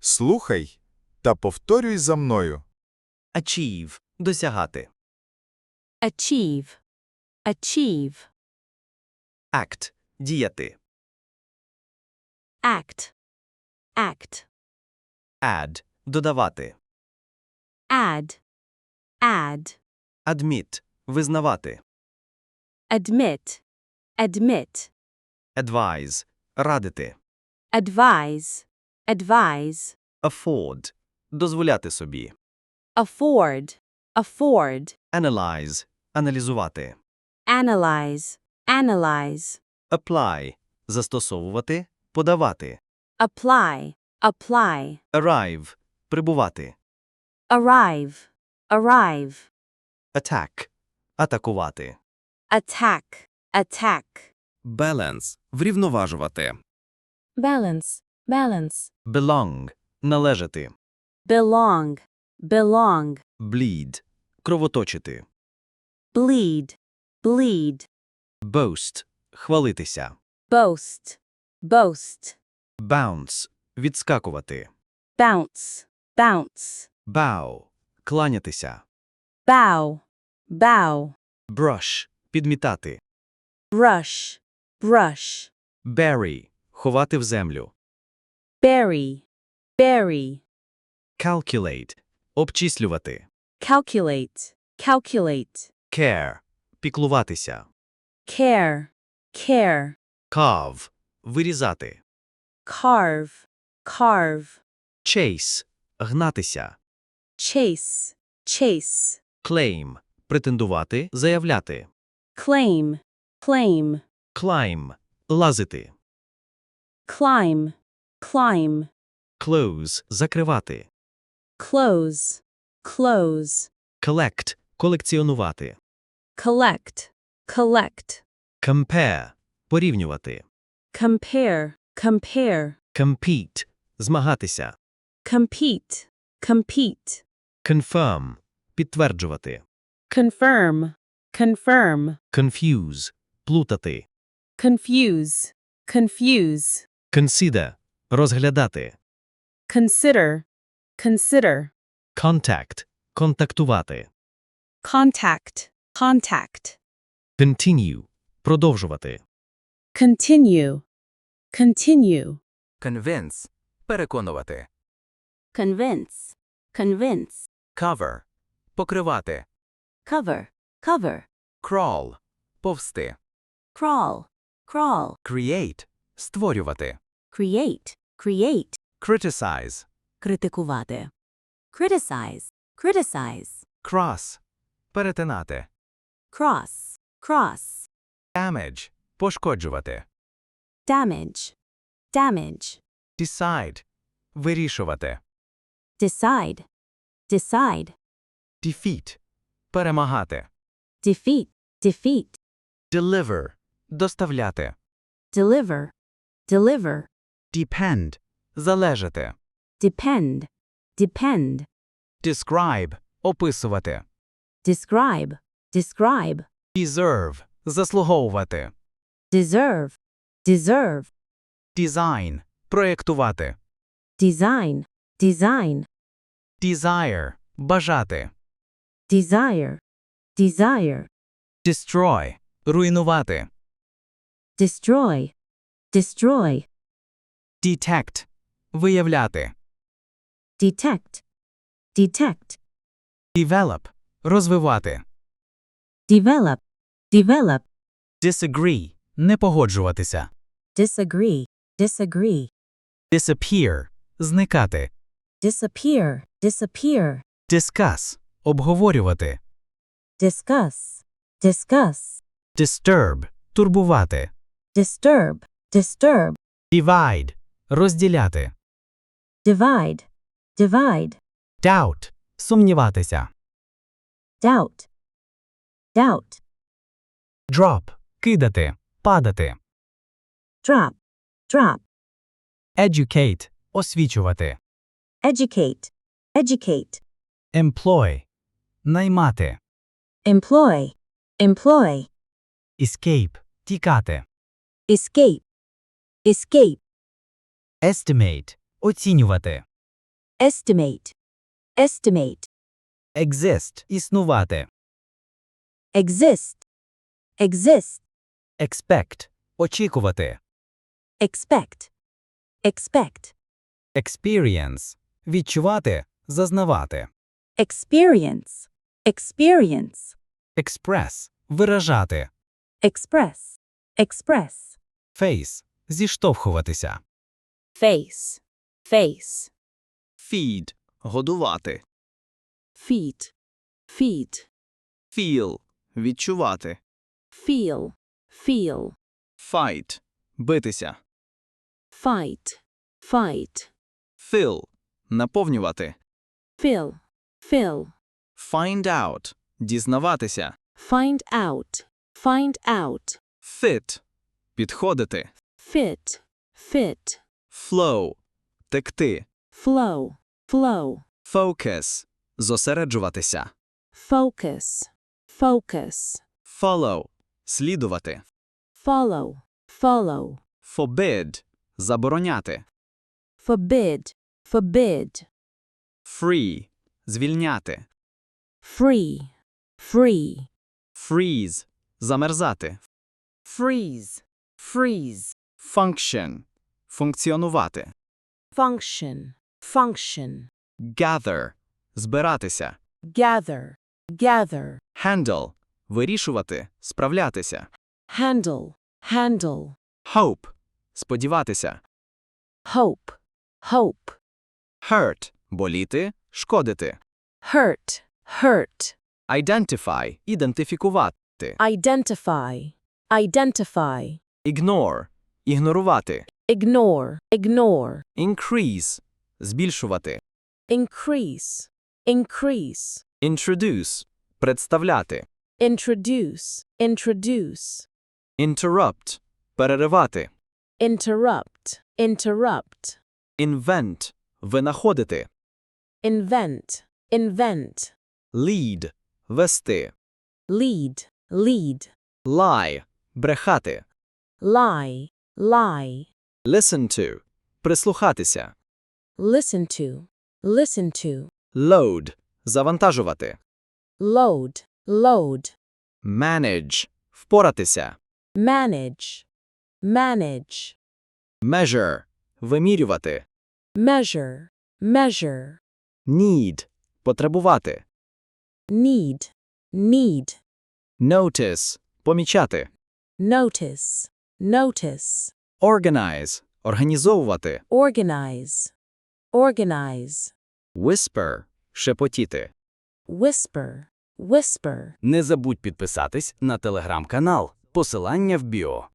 Слухай та повторюй за мною. Achieve – досягати. achieve, achieve, Act – діяти. act, act, Add – додавати. add, add, Admit – визнавати. admit, admit, Advise – радити. advise, advise, Afford – дозволяти собі. afford, afford, Analyze – аналізувати. analyze, analyze, Apply – застосовувати, подавати. apply, apply, Arrive – прибувати. arrive, arrive, Attack – атакувати. attack, attack, Balance – врівноважувати. balance, balance, Belong – належати. belong, belong, Bleed – кровоточити. bleed, bleed, Boast – хвалитися. boast, boast, Bounce – відскакувати. bounce, bounce, Bow – кланятися. bow, bow, Brush – підмітати. brush, brush, Bury – ховати в землю. Bury, bury, Calculate – обчислювати. calculate, calculate, Care – піклуватися. care, care, Carve – вирізати. carve, carve, Chase – гнатися. chase, chase, Claim – претендувати, заявляти. claim, claim, Climb – лазити. climb, climb, Close – закривати. close, close, Collect – колекціонувати. collect, collect, Compare – порівнювати. compare, compare, Compete – змагатися. compete, compete, Confirm – підтверджувати. confirm, confirm, Confuse – плутати. confuse, confuse, Consider – розглядати. consider, consider, Contact – контактувати. contact, contact, Continue – продовжувати. continue, continue, Convince – переконувати. convince, convince, Cover – покривати. cover, cover, Crawl – повсти. crawl, crawl, Create – створювати. create, create, Criticize критикувати, criticize, criticize, – cross – перетинати. cross, cross, Damage – пошкоджувати. damage, damage, Decide – вирішувати. decide, decide, Defeat – перемагати. defeat, defeat, Deliver – доставляти. deliver, deliver, Depend – залежати. depend, depend, Describe – описувати. describe, describe, Deserve – заслуговувати. deserve, deserve, Design – проєктувати. design, design, Desire – бажати. desire, desire, Destroy – руйнувати. destroy, destroy, Detect – виявляти. detect, detect, Develop – розвивати. develop, develop, Disagree – не погоджуватися. disagree, disagree, Disappear – зникати. disappear, disappear, Discuss – обговорювати. discuss, discuss, Disturb – турбувати. disturb, disturb, Divide – розділяти. divide, divide, Doubt – сумніватися. doubt, doubt, Drop – кидати, падати. drop, drop, Educate – освічувати. educate, educate, Employ – наймати. employ, employ, Escape – тікати. escape, escape, Estimate – оцінювати. estimate, estimate, Exist – існувати. exist, exist, Expect – очікувати. expect, expect, Experience – відчувати, зазнавати. experience, experience, Express – виражати. express, express, Face – зіштовхуватися. Face, face, Feed – годувати. feet, feet, Feel – відчувати. feel, feel, Fight – битися. fight, fight, Fill – наповнювати. fill, fill, Find out – дізнаватися. find out, find out, Fit – підходити. fit, fit, Flow – текти. flow, flow, Focus – зосереджуватися. focus, focus, Follow – слідувати. follow, follow, Forbid – забороняти. forbid, forbid, Free – звільняти. free, free, Freeze – замерзати. freeze, freeze, Function – функціонувати. function, function, Gather – збиратися. gather, gather, Handle – вирішувати, справлятися. handle, handle, Hope – сподіватися. hope, hope, Hurt – боліти, шкодити. hurt, hurt, Identify – ідентифікувати. identify, identify, Ignore – ігнорувати. Ignore, ignore, Increase – збільшувати. increase, increase, Introduce – представляти. introduce, introduce, Interrupt – переривати. interrupt, interrupt, Invent – винаходити. invent, invent, Lead – вести. lead, lead, Lie – брехати. lie, lie, Listen to – прислухатися. listen to, listen to, Load – завантажувати. load, load, Manage – впоратися. manage, manage, Measure – вимірювати. measure, measure, Need – потребувати. need, need, Notice – помічати. notice, notice, Organize – організовувати. organize, organize, Whisper – шепотіти. whisper, whisper. Не забудь підписатись на телеграм-канал. Посилання в біо.